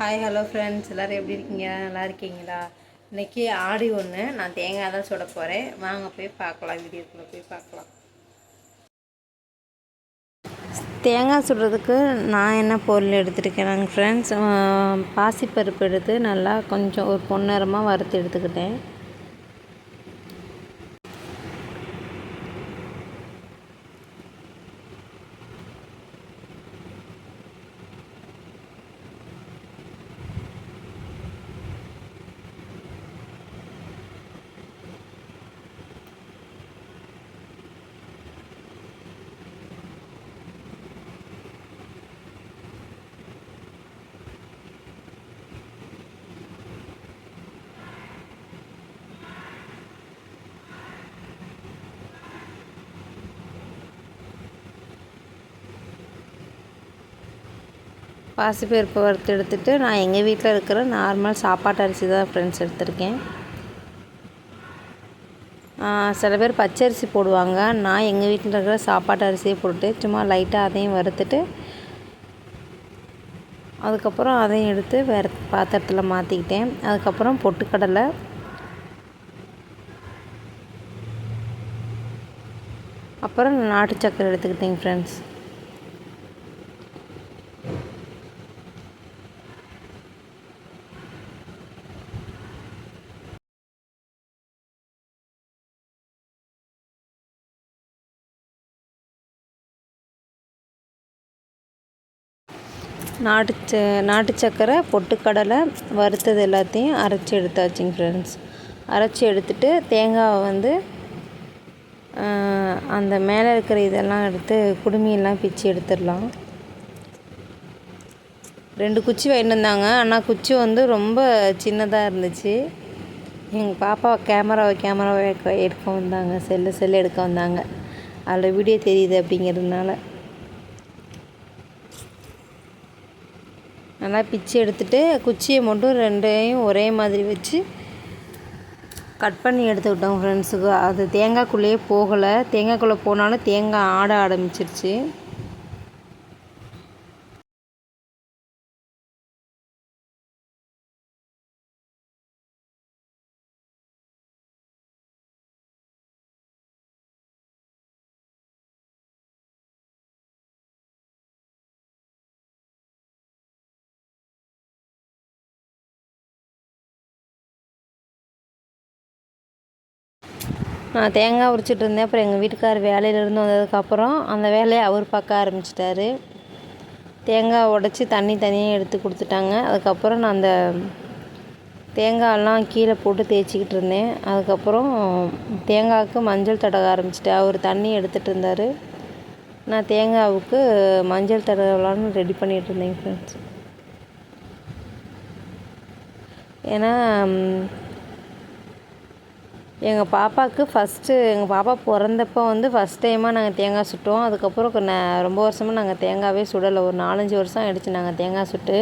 Hi hello friends எல்லோரும் எப்படி இருக்கீங்க? நல்லா இருக்கீங்களா? இன்றைக்கி ஆடி ஒன்று நான் தேங்காய் தான் சுட போகிறேன் வாங்க போய் பார்க்கலாம். வீடியோக்குள்ளே போய் பார்க்கலாம். தேங்காய் சுடுறதுக்கு நான் என்ன பொருள் எடுத்துருக்கேன் ஃப்ரெண்ட்ஸ் பாசிப்பருப்பு எடுத்து நல்லா கொஞ்சம் ஒரு பொன்னரமாக வறுத்து எடுத்துக்கிட்டேன். பாசிப்பருப்பு வறுத்து எடுத்துகிட்டு நான் எங்கள் வீட்டில் இருக்கிற நார்மல் சாப்பாட்டு அரிசி தான் ஃப்ரெண்ட்ஸ் எடுத்திருக்கேன். சில பேர் பச்சரிசி போடுவாங்க. நான் எங்கள் வீட்டில் இருக்கிற சாப்பாட்டு அரிசியை போட்டு சும்மா லைட்டாக அதையும் வறுத்துட்டு அதுக்கப்புறம் அதையும் எடுத்து வேறு பாத்திரத்தில் மாற்றிக்கிட்டேன் அதுக்கப்புறம் பொட்டுக்கடலை அப்புறம் நாட்டு சக்கரை எடுத்துக்கிட்டேங்க ஃப்ரெண்ட்ஸ் நாட்டு ச நாட்டு சக்கரை பொட்டுக்கடலை வறுத்தது எல்லாத்தையும் அரைச்சி எடுத்தாச்சுங்க ஃப்ரெண்ட்ஸ் அரைச்சி எடுத்துட்டு தேங்காவை வந்து அந்த மேலே இருக்கிற இதெல்லாம் எடுத்து குடுமியெல்லாம் பிச்சு எடுத்துடலாம். ரெண்டு குச்சி வாங்கிட்டு வந்தாங்க. ஆனால் குச்சி வந்து ரொம்ப சின்னதாக இருந்துச்சு. எங்கள் பாப்பா கேமராவை கேமராவை எடுக்க வந்தாங்க. செல்லு செல்லு எடுக்க வந்தாங்க. அதில் வீடியோ தெரியுது அப்படிங்கிறதுனால. நல்லா பிச்சு எடுத்துகிட்டு குச்சியை மட்டும் ரெண்டையும் ஒரே மாதிரி வச்சு கட் பண்ணி எடுத்துக்கிட்டோம் ஃப்ரெண்ட்ஸுக்கு அது தேங்காய்க்குள்ளேயே போகலை. தேங்காய்க்குள்ளே போனாலும் தேங்காய் ஆட ஆரம்பிச்சிருச்சு. நான் தேங்காய் உரிச்சிட்டு இருந்தேன். அப்புறம் எங்கள் வீட்டுக்கார் வேலையிலேருந்து வந்ததுக்கப்புறம் அந்த வேலையை அவர் பார்க்க ஆரம்பிச்சிட்டாரு. தேங்காய் உடச்சி தண்ணி தனியாக எடுத்து கொடுத்துட்டாங்க. அதுக்கப்புறம் நான் அந்த தேங்காயெல்லாம் கீழே போட்டு தேய்ச்சிக்கிட்டு இருந்தேன். அதுக்கப்புறம் தேங்காய்க்கு மஞ்சள் தடவ ஆரம்பிச்சிட்டேன். அவர் தண்ணி எடுத்துகிட்டு இருந்தார். நான் தேங்காவுக்கு மஞ்சள் தடவலான்னு ரெடி பண்ணிகிட்டு இருந்தேன் ஃப்ரெண்ட்ஸ் ஏன்னா எங்கள் பாப்பாவுக்கு ஃபஸ்ட்டு எங்கள் பாப்பா பிறந்தப்போ வந்து ஃபஸ்ட் டைமாக நாங்கள் தேங்காய் சுட்டோம். அதுக்கப்புறம் ந ரொம்ப வருஷமாக நாங்கள் தேங்காவே சுடலை. ஒரு நாலஞ்சு வருஷம் ஆகிடுச்சு நாங்கள் தேங்காய் சுட்டு.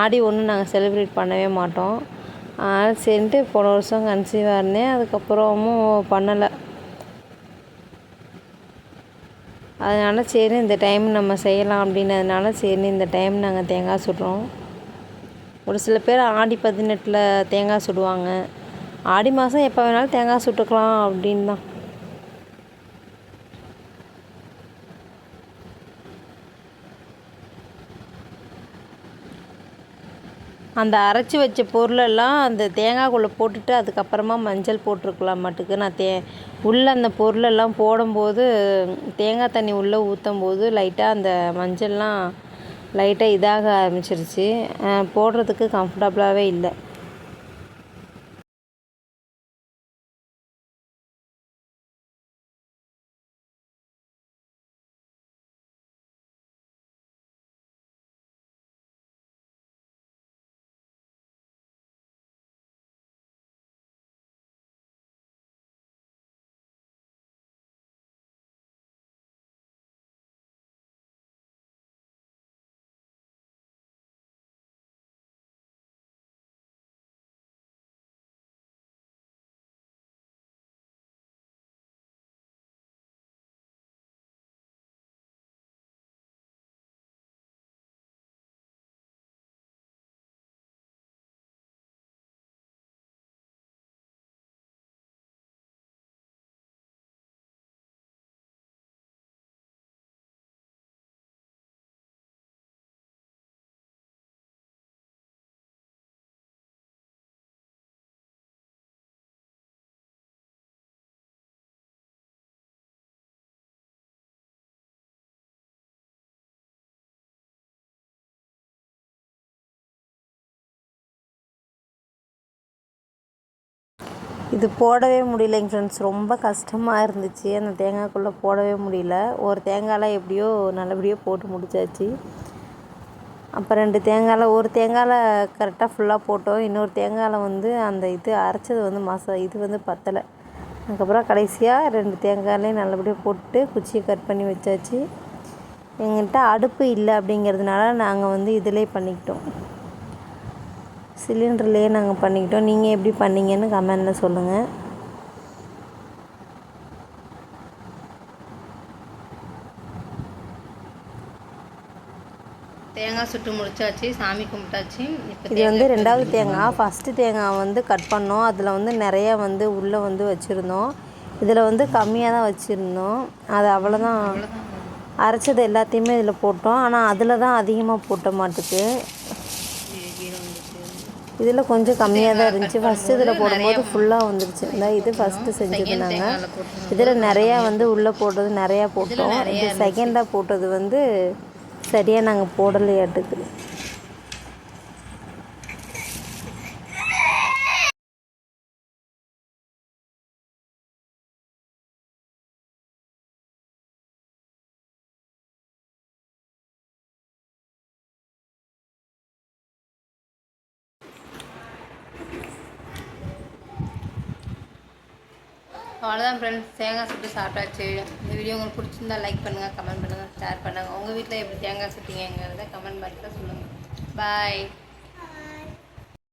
ஆடி ஒன்றும் நாங்கள் செலிப்ரேட் பண்ணவே மாட்டோம். அதனால் சரின்ட்டு போன வருஷம் கன்சீவாக இருந்தேன். அதுக்கப்புறமும் பண்ணலை. அதனால் சரி இந்த டைம் நம்ம செய்யலாம் அப்படின்னதுனால சரி இந்த டைம் நாங்கள் தேங்காய் சுடுறோம். ஒரு சில பேர் ஆடி பதினெட்டில் தேங்காய் சுடுவாங்க. ஆடி மாதம் எப்போ வேணாலும் தேங்காய் சுட்டுக்கலாம் அப்படின்னு தான். அந்த அரைச்சி வச்ச பொருளெல்லாம் அந்த தேங்காய்க்குள்ளே போட்டுட்டு அதுக்கப்புறமா மஞ்சள் போட்டிருக்கலாம் மட்டுக்கு. நான் தே உள்ளே அந்த பொருளெல்லாம் போடும்போது தேங்காய் தண்ணி உள்ளே ஊற்றும் போது லைட்டாக அந்த மஞ்சள்லாம் லைட்டாக இதாக ஆரம்பிச்சிருச்சு. போடுறதுக்கு கம்ஃபர்டபுளாகவே இல்லை. இது போடவே முடியலைங்க ஃப்ரெண்ட்ஸ் ரொம்ப கஷ்டமாக இருந்துச்சு. அந்த தேங்காய்க்குள்ளே போடவே முடியல. ஒரு தேங்காயில் எப்படியோ நல்லபடியாக போட்டு முடிச்சாச்சு. அப்போ ரெண்டு தேங்காயில் ஒரு தேங்காயில் கரெக்டாக ஃபுல்லாக போட்டோம். இன்னொரு தேங்காயில் வந்து அந்த இது அரைச்சது வந்து மசா இது வந்து பத்தலை. அதுக்கப்புறம் கடைசியாக ரெண்டு தேங்காயிலையும் நல்லபடியாக போட்டு குச்சியை கட் பண்ணி வச்சாச்சு. எங்கள்கிட்ட அடுப்பு இல்லை அப்படிங்கிறதுனால நாங்கள் வந்து இதிலே பண்ணிக்கிட்டோம். சிலிண்டர்லேயே நாங்கள் பண்ணிக்கிட்டோம். நீங்கள் எப்படி பண்ணீங்கன்னு கமெண்டில் சொல்லுங்கள் தேங்காய் சுட்டு முடிச்சாச்சு சாமி கும்பிட்டாச்சு. இது வந்து ரெண்டாவது தேங்காய். ஃபஸ்ட்டு தேங்காய் வந்து கட் பண்ணோம். அதில் வந்து நிறையா வந்து உள்ளே வந்து வச்சுருந்தோம். இதில் வந்து கம்மியாக தான் வச்சுருந்தோம். அது அவ்வளோதான் அரைச்சது எல்லாத்தையுமே இதில் போட்டோம். ஆனால் அதில் தான் அதிகமாக போட்ட மாட்டுக்கு. இதில் கொஞ்சம் கம்மியாக தான் இருந்துச்சு. ஃபஸ்ட்டு இதில் போடும்போது ஃபுல்லாக வந்துருச்சு. இந்த இது ஃபஸ்ட்டு செஞ்சது நாங்கள் இதில் நிறையா வந்து உள்ளே போட்டது நிறையா போட்டோம். இது செகண்டாக போட்டது வந்து சரியாக நாங்கள் போடலையாட்டுக்கு. அவ்வளோதான் ஃப்ரெண்ட்ஸ் தேங்காய் சுட்டு சாப்பிட்டாச்சு. இந்த வீடியோ உங்களுக்கு பிடிச்சிருந்தா லைக் பண்ணுங்கள் கமெண்ட் பண்ணுங்கள் ஷேர் பண்ணுங்கள் உங்கள் வீட்டில் எப்படி தேங்காய் சுட்டிங்கிறத கமெண்ட் பாக்ஸில் சொல்லுங்கள் பாய்